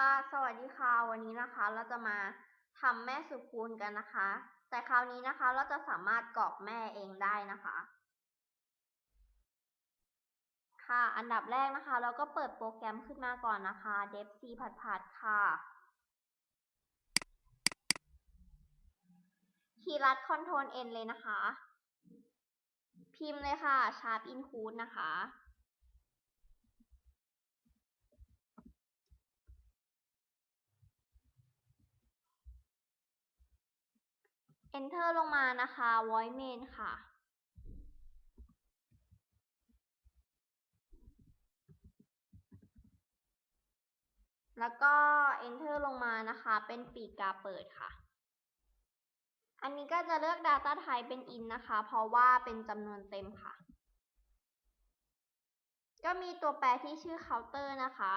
ค่ะสวัสดีค่ะ วันนี้นะคะเราจะมาทำแม่สุคูณกันนะคะ แต่คราวนี้นะคะเราจะสามารถกรอกแม่เองได้นะคะ ค่ะอันดับแรกนะคะ เราก็เปิดโปรแกรมขึ้นมาก่อนนะคะ d e v c ผัดผัดค่ะ คีย์ลัด Ctrl N เลยนะคะ พิมพ์เลยค่ะ Sharp Include นะคะ Enter ลงมานะคะ void main ค่ะ แล้วก็ Enter ลงมานะคะ เป็นปีกกาเปิดค่ะ อันนี้ก็จะเลือก Data Type เป็น in นะคะ เพราะว่าเป็นจำนวนเต็มค่ะ ก็มีตัวแปรที่ชื่อ counter นะคะ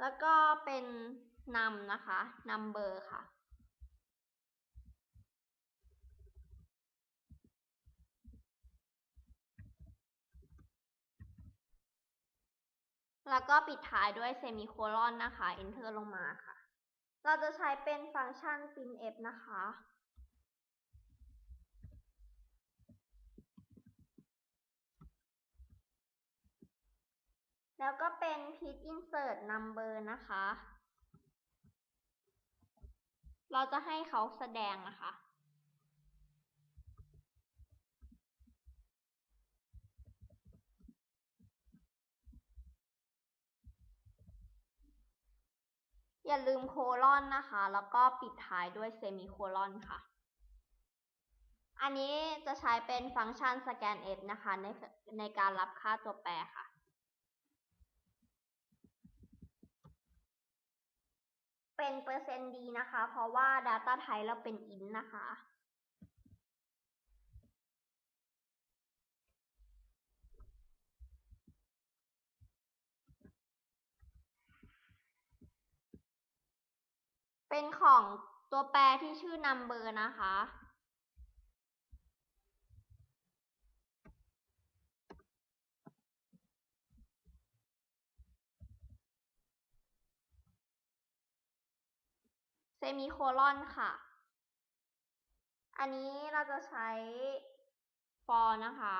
แล้วก็เป็น นำนะคะ number ค่ะ แล้วก็ปิดท้ายด้วยเซมิโคลอนนะคะ enter ลงมาค่ะ เราจะใช้เป็นฟังก์ชัน printf นะคะแล้วก็เป็น pit insert number นะคะ เราจะให้เขาแสดงนะคะ อย่าลืมโคลอนนะคะ แล้วก็ปิดท้ายด้วยเซมิโคลอนค่ะ อันนี้จะใช้เป็นฟังก์ชัน scanf นะคะในในการรับค่าตัวแปรค่ะ เป็นเปอร์เซ็นต์ดีนะคะ เพราะว่า Data Type เราเป็น int นะคะ เป็นของตัวแปรที่ชื่อ number นะคะ เซมิโคลอนค่ะ อันนี้เราจะใช้ for นะคะ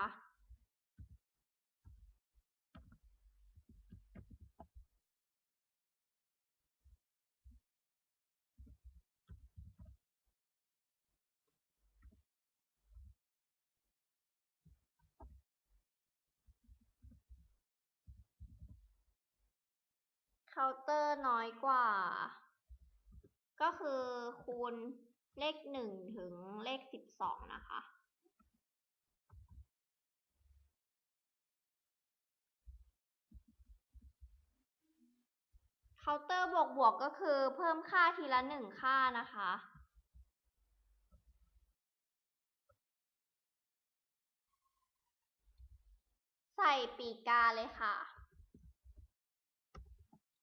เคาน์เตอร์น้อยกว่า ก็คือคูณเลขหนึ่งถึงเลขสิบสองนะคะเคาน์เตอร์บวกบวกก็คือเพิ่มค่าทีละหนึ่งค่านะคะ ใส่ปีกาเลยค่ะ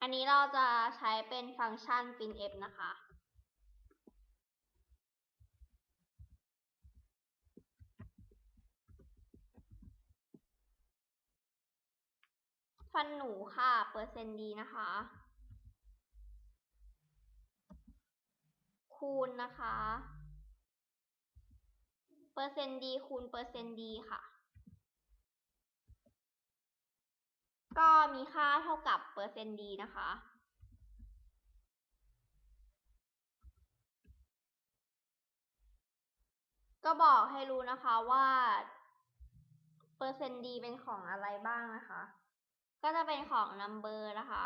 อันนี้เราจะใช้เป็นฟังก์ชัน printf นะคะ ฟันหนูค่ะ เปอร์เซ็นต์ดีนะคะ คูณนะคะ เปอร์เซ็นต์ดีคูณเปอร์เซ็นต์ดีค่ะ ก็มีค่าเท่ากับเปอร์เซ็นต์ดีนะคะก็บอกให้รู้นะคะว่า เปอร์เซ็นต์ดีเป็นของอะไรบ้างนะคะ ก็จะเป็นของ number นะคะ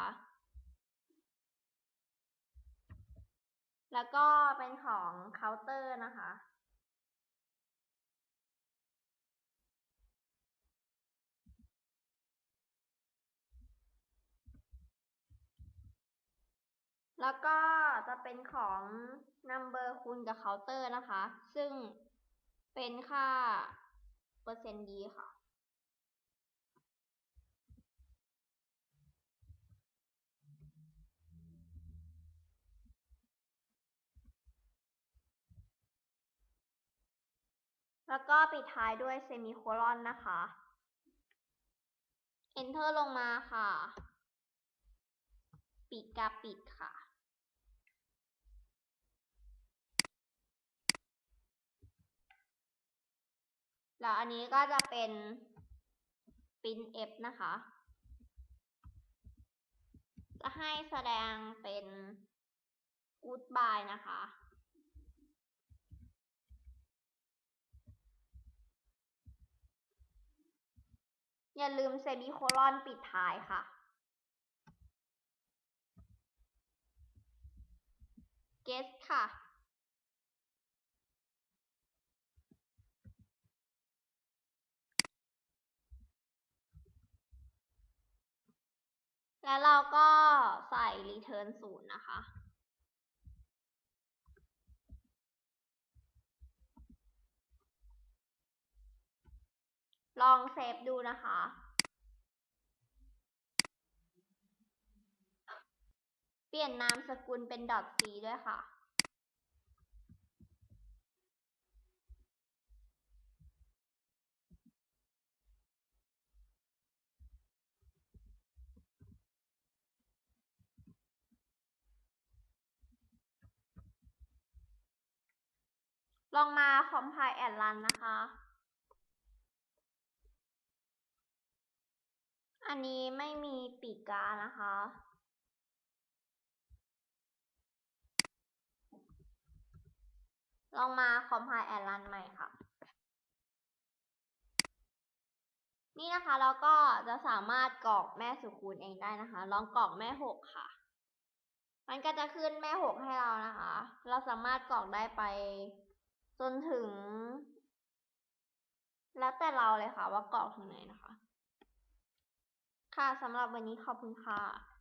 แล้วก็เป็นของ counter นะคะ แล้วก็จะเป็นของ number คูณกับ counter นะคะ ซึ่งเป็นค่าเปอร์เซ็นต์ดีค่ะ แล้วก็ปิดท้ายด้วยเซมิโคลอนนะคะ Enter ลงมาค่ะ ปิดการปิดค่ะ แล้วอันนี้ก็จะเป็นปริน F นะคะ จะให้แสดงเป็น goodbye นะคะ อย่าลืมเซมิโคลอนปิดท้ายค่ะ guess ค่ะ แล้วเราก็ใส่ return ศูนย์นะคะ ลองเซฟดูนะคะ เปลี่ยนนามสกุลเป็น .c ด้วยค่ะลองมา compile and run นะคะ อันนี้ไม่มีปีกกานะคะ ลองมา compile and run ใหม่ค่ะ นี่นะคะเราก็จะสามารถกรอกแม่สุคูณเองได้นะคะ ลองกรอกแม่หกค่ะ มันก็จะขึ้นแม่หกให้เรานะคะ เราสามารถกรอกได้ไป จนถึง แล้วแต่เราเลยค่ะว่ากรอกถึงไหนนะคะ ค่ะ สำหรับวันนี้ขอบคุณค่ะ